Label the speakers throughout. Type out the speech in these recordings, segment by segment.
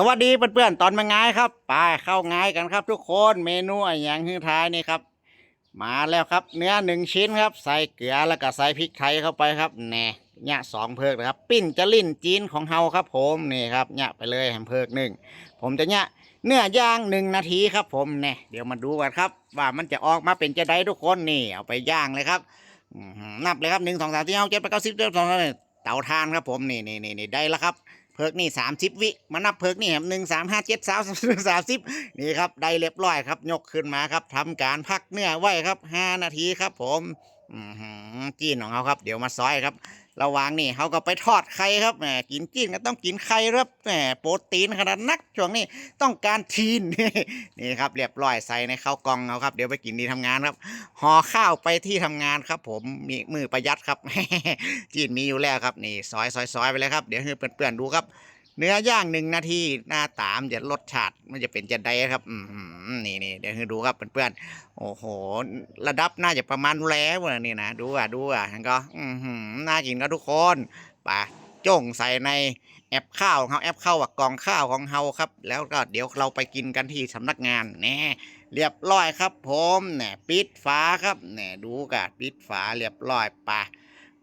Speaker 1: สวัสดีเพื่อนๆตอนมาง่ายครับไปเข้าง่ายกันครับ ทุกคนเมนูอย่างฮือท้ายนี่ครับ มาแล้วครับ เนื้อหนึ่งชิ้นครับ ใส่เกลือแล้วก็ใส่พริกไทยเข้าไปครับแหน่เนี่ยสองเพิกนะครับ ปิ้นจะลิ่นจีนของเฮาครับ ผมนี่ครับเนี่ยไปเลยแฮมเพิกหนึ่งผมจะเนี่ยเนื้อย่างหนึ่งนาทีครับ ผมเนี่ยเดี๋ยวมาดูกันครับ ว่ามันจะออกมาเป็นจะได้ทุกคนนี่ เอาไปย่างเลยครับนับเลยครับหนึ่งสองสามสี่ห้าหกเจ็ดแปดเก้าสิบเจ็ดสองสามเตาถ่านครับ ผมนี่นี่นี่นี่ได้แล้วครับ เพิกนี่สามสิบวิมานับเพิกนี่หนึ่งสามห้าเจ็ดสามสามสิบนี่ครับได้เรียบร้อยครับยกขึ้นมาครับทำการพักเนื้อไว้ครับห้านาทีครับ ผมอือหือจีนของเขาครับ เดี๋ยวมาซอยครับ ระหว่างนี่เขาก็ไปทอดไข่ครับแหมกินจีนก็ต้องกินไข่ครับแหมโปรตีนขนาดนักช่วงนี้ต้องการทีนนี่ครับเรียบร้อยใส่ในข้าวกล่องเอาครับ เดี๋ยวไปกินดีทำงานครับห่อข้าวไปที่ทำงานครับ ผมมีมือประหยัดครับจีนมีอยู่แล้วครับนี่ซอยซอยซอยไปเลยครับ เดี๋ยวให้เพื่อนๆดูครับ เนื้อย่างหนึ่งนาทีหน้าตามจะรสชาติมันจะเป็นจะได้ครับอืมนี่นี่เดี๋ยวให้ดูครับเพื่อนๆโอ้โห ระดับน่าจะประมาณแล้วนะนี่นะดูอะดูอะมันก็อือหือน่ากินก็ทุกคนไป่ะจ้งใส่ในแอปข้าวของเขาแอปข้าวกับกล่องข้าวของเฮาครับ แล้วก็เดี๋ยวเราไปกินกันที่สำนักงานแน่เรียบร้อยครับ ผมเนี่ยปิดฝาครับเนี่ยดูกันปิดฝาเรียบร้อยไป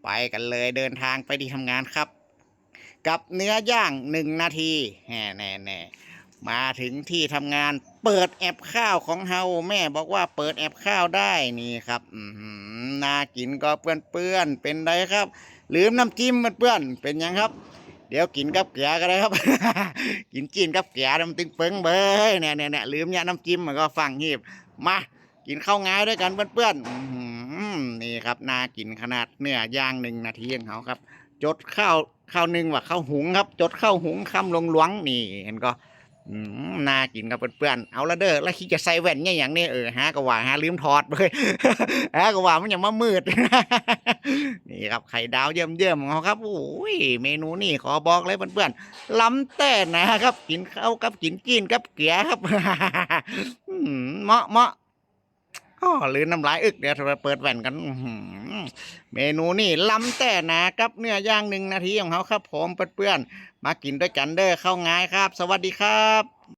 Speaker 1: ไปกันเลยเดินทางไปที่ทำงานครับ กับเนื้อย่างหนึ่งนาทีแน่แน่แน่มาถึงที่ทำงานเปิดแอปข้าวของเฮาแม่บอกว่าเปิดแอปข้าวได้นี่ครับน่ากินก็เปื้อนเปื้อนเป็นไรครับลืมน้ำจิ้มมันเปื้อนเป็นยังครับ เดี๋ยวกินกับเกลือก็ได้ครับ กินจีนกับเกลือน้ำตึงเปิงเบยเนี่ยเนี่ยเนี่ยลืมเนี่ยน้ำจิ้มมันก็ฟังหีบมากินข้าวงายด้วยกันเปื้อนๆนี่ครับน่ากินขนาดเนื้อย่างหนึ่งนาทีของเขาครับ จดข้าวข้าวหนึ่งว่าข้าวหุงครับ จดข้าวหุงคำหลวงหลวงนี่ เห็นก็น่ากินครับเพื่อนๆเอาละเด้อแล้วคิดจะใส่แว่นเนี่ยอย่างนี้เออฮะก็ว่าฮะลืมถอดเลยฮะก็ว่ามันยังมามืดนี่ครับไข่ดาวเยิ่มๆของเขาครับโอ้ยเมนูนี่ขอบอกเลยเพื่อนๆล้ำแต่นะครับ กินข้าวกับกินจีนกับเกี๊ยครับเหมาะเหมาะ อ๋อลือน้ำลายอึกเดี๋ยวเราเปิดแว่นกันเมนูนี่ล้ำแต่หนากับเนื้อย่างหนึ่งนาทีของเขาครับผมเพื่อนๆมากินด้วยกันเด้อเข้าง่ายครับ สวัสดีครับ